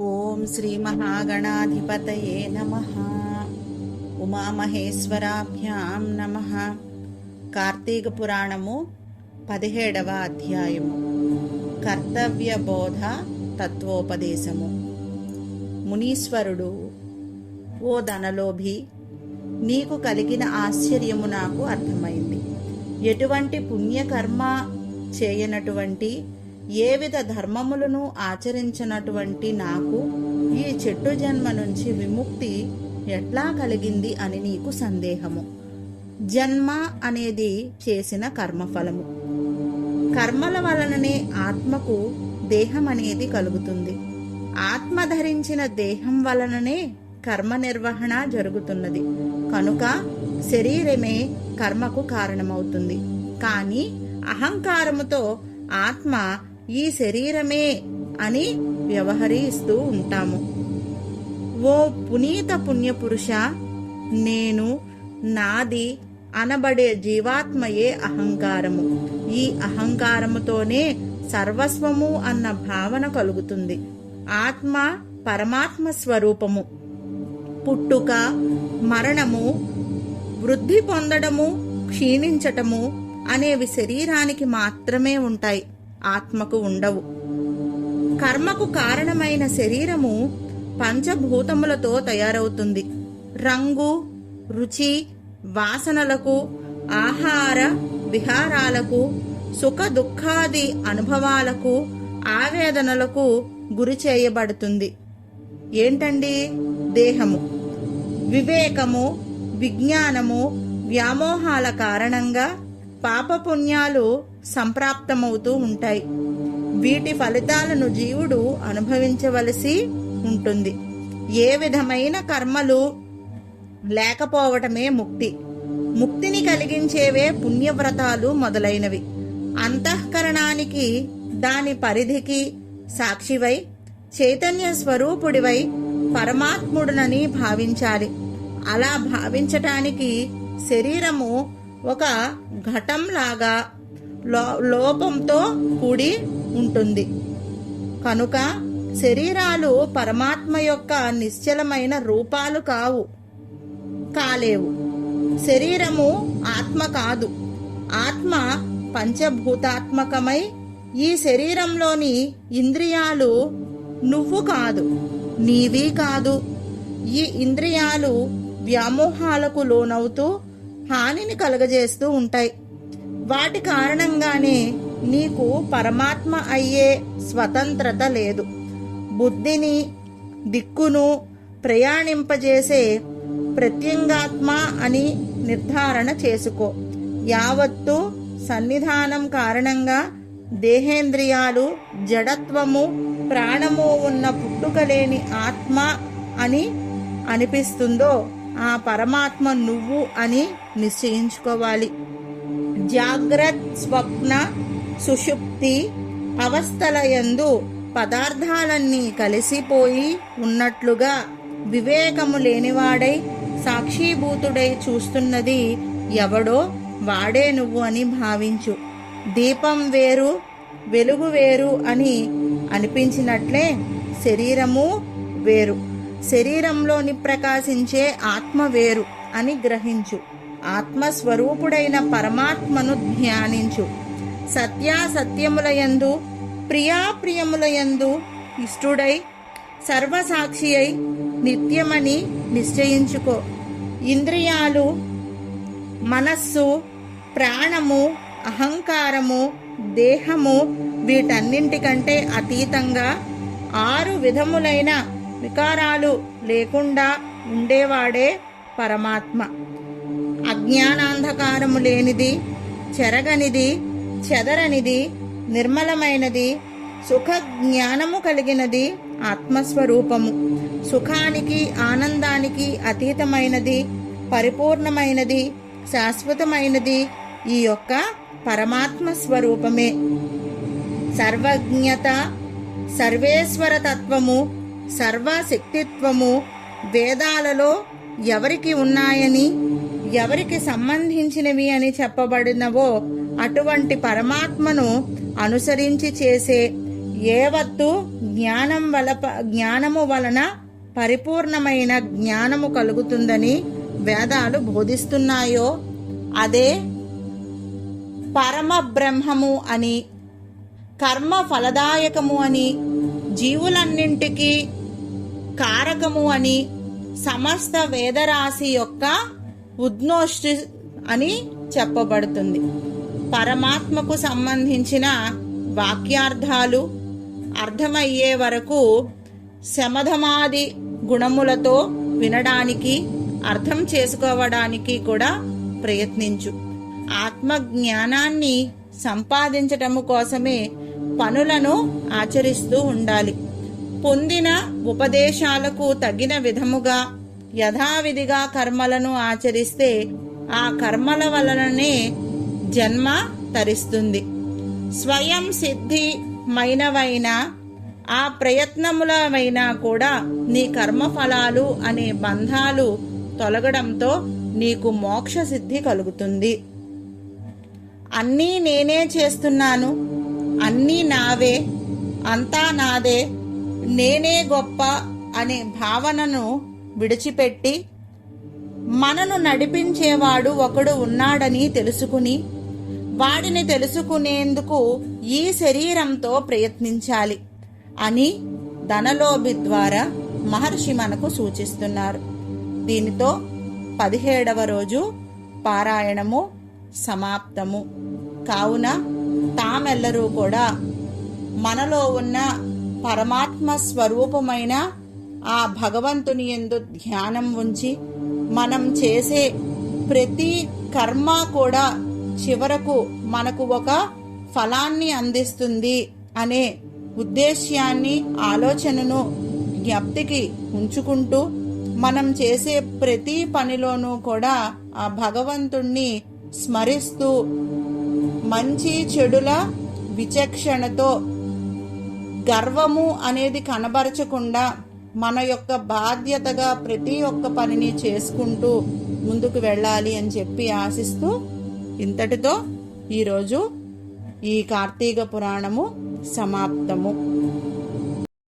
ఓం శ్రీ మహాగణాధిపతయే నమ. ఉమామహేశ్వరాభ్యాం నమ. కార్తీక పురాణము పదిహేడవ అధ్యాయము. కర్తవ్య బోధ తత్వోపదేశము. మునీశ్వరుడు ఓ ధనలోభి నీకు కలిగిన ఆశ్చర్యము నాకు అర్థమైంది. ఎటువంటి పుణ్యకర్మ చేయనటువంటి ఏ విధ ధర్మములను ఆచరించినటువంటి నాకు ఈ చెట్టు జన్మ నుంచి విముక్తి ఎట్లా కలిగింది అని నీకు సందేహము. జన్మ అనేది చేసిన కర్మఫలము. కర్మల వలననే ఆత్మకు దేహం అనేది కలుగుతుంది. ఆత్మ ధరించిన దేహం వలననే కర్మ నిర్వహణ జరుగుతున్నది. కనుక శరీరమే కర్మకు కారణమవుతుంది. కానీ అహంకారముతో ఆత్మ ఈ శరీరమే అని వ్యవహరిస్తూ ఉంటాము. ఓ పునీత పుణ్యపురుష నేను నాది అనబడే జీవాత్మయే అహంకారము. ఈ అహంకారముతోనే సర్వస్వము అన్న భావన కలుగుతుంది. ఆత్మ పరమాత్మ స్వరూపము. పుట్టుక మరణము వృద్ధి పొందడము క్షీణించటము అనేవి శరీరానికి మాత్రమే ఉంటాయి. ఆత్మకు ఉండవు. కర్మకు కారణమైన శరీరము పంచభూతములతో తయారవుతుంది. రంగు రుచి వాసనలకు ఆహార విహారాలకు సుఖ దుఃఖాది అనుభవాలకు ఆవేదనలకు గురి చేయబడుతుంది. ఏంటండి? దేహము. వివేకము విజ్ఞానము వ్యామోహాల కారణంగా పాపపుణ్యాలు సంప్రాప్తమవుతూ ఉంటాయి. వీటి ఫలితాలను జీవుడు అనుభవించవలసి ఉంటుంది. ఏ విధమైన కర్మలు లేకపోవటమే ముక్తి. ముక్తిని కలిగించేవే పుణ్యవ్రతాలు మొదలైనవి. అంతఃకరణానికి దాని పరిధికి సాక్షివై చైతన్య స్వరూపుడివై పరమాత్ముడునని భావించాలి. అలా భావించటానికి శరీరము ఒక ఘటంలాగా లో లోపంతో కూడి ఉంటుంది. కనుక శరీరాలు పరమాత్మ యొక్క నిశ్చలమైన రూపాలు కావు కాలేవు. శరీరము ఆత్మ కాదు. ఆత్మ పంచభూతాత్మకమై ఈ శరీరంలోని ఇంద్రియాలు నువ్వు కాదు నీవి కాదు. ఈ ఇంద్రియాలు వ్యామోహాలకు లోనవుతూ హానిని కలుగజేస్తూ ఉంటాయి. వాటి కారణంగానే నీకు పరమాత్మ అయ్యే స్వతంత్రత లేదు. బుద్ధిని దిక్కును ప్రయాణింపజేసే ప్రత్యంగాత్మ అని నిర్ధారణ చేసుకో. యావత్తు సన్నిధానం కారణంగా దేహేంద్రియాలు జడత్వము ప్రాణము ఉన్న పుట్టుకలేని ఆత్మ అని అనిపిస్తుందో ఆ పరమాత్మ నువ్వు అని నిశ్చయించుకోవాలి. జాగ్రత్ స్వప్న సుషుప్తి అవస్థల యందు పదార్థాలన్నీ కలిసిపోయి ఉన్నట్లుగా వివేకము లేనివాడై సాక్షీభూతుడై చూస్తున్నది ఎవడో వాడే నువ్వు అని భావించు. దీపం వేరు వెలుగు వేరు అని అనిపించినట్లే శరీరము వేరు. శరీరంలోని ప్రకాశించే ఆత్మ వేరు అని గ్రహించు. ఆత్మస్వరూపుడైన పరమాత్మను ధ్యానించు. సత్యాసత్యములయందు ప్రియాప్రియములయందు ఇష్టుడై సర్వసాక్షి అయి నిత్యమని నిశ్చయించుకో. ఇంద్రియాలు మనస్సు ప్రాణము అహంకారము దేహము వీటన్నింటికంటే అతీతంగా ఆరు విధములైన వికారాలు లేకుండా ఉండేవాడే పరమాత్మ. అజ్ఞానాంధకారము లేనిది చెరగనిది చెదరనిది నిర్మలమైనది సుఖ జ్ఞానము కలిగినది ఆత్మస్వరూపము. సుఖానికి ఆనందానికి అతీతమైనది పరిపూర్ణమైనది శాశ్వతమైనది ఈ యొక్క పరమాత్మ స్వరూపమే సర్వజ్ఞత సర్వేశ్వర తత్వము సర్వశక్తిత్వము వేదాలలో ఎవరికి ఉన్నాయని ఎవరికి సంబంధించినవి అని చెప్పబడినవో అటువంటి పరమాత్మను అనుసరించి చేసే ఏవత్తు జ్ఞానం వల జ్ఞానము వలన పరిపూర్ణమైన జ్ఞానము కలుగుతుందని వేదాలు బోధిస్తున్నాయో అదే పరమ బ్రహ్మము అని కర్మ ఫలదాయకము అని జీవులన్నింటికి కారకము అని సమస్త వేదరాశి యొక్క ఉద్నోష్టి అని చెప్పబడుతుంది. పరమాత్మకు సంబంధించిన వాక్యార్థాలు అర్థమయ్యే వరకు శమధమాది గుణములతో వినడానికి అర్థం చేసుకోవడానికి కూడా ప్రయత్నించు. ఆత్మ జ్ఞానాన్ని సంపాదించటము కోసమే పనులను ఆచరిస్తూ ఉండాలి. పొందిన ఉపదేశాలకు తగిన విధముగా యథావిధిగా కర్మలను ఆచరిస్తే ఆ కర్మల వలననే జన్మ తరిస్తుంది. స్వయం సిద్ధి మైనవైన ఆ ప్రయత్నములవైనా కూడా నీ కర్మఫలాలు అనే బంధాలు తొలగడంతో నీకు మోక్ష సిద్ధి కలుగుతుంది. అన్నీ నేనే చేస్తున్నాను. అన్నీ నావే అంతా నాదే నేనే గొప్ప అనే భావనను విడిచిపెట్టి మనను నడిపించేవాడు ఒకడు ఉన్నాడని తెలుసుకుని వాడిని తెలుసుకునేందుకు ఈ శరీరంతో ప్రయత్నించాలి అని ధనలోభి ద్వారా మహర్షి మనకు సూచిస్తున్నారు. దీనితో పదిహేడవ రోజు పారాయణము సమాప్తము. కావున తామెల్లరూ కూడా మనలో ఉన్న పరమాత్మ స్వరూపమైన ఆ భగవంతుని ఎందు ధ్యానం ఉంచి మనం చేసే ప్రతి కర్మ కూడా చివరకు మనకు ఒక ఫలాన్ని అందిస్తుంది అనే ఉద్దేశ్యాన్ని ఆలోచనను జ్ఞప్తికి ఉంచుకుంటూ మనం చేసే ప్రతి పనిలోనూ కూడా ఆ భగవంతుణ్ణి స్మరిస్తూ మంచి చెడుల విచక్షణతో గర్వము అనేది కనబరచకుండా మన యొక్క బాధ్యతగా ప్రతి ఒక్క పనిని చేసుకుంటూ ముందుకు వెళ్ళాలి అని చెప్పి ఆశిస్తూ ఇంతటితో ఈరోజు ఈ కార్తీక పురాణము సమాప్తము.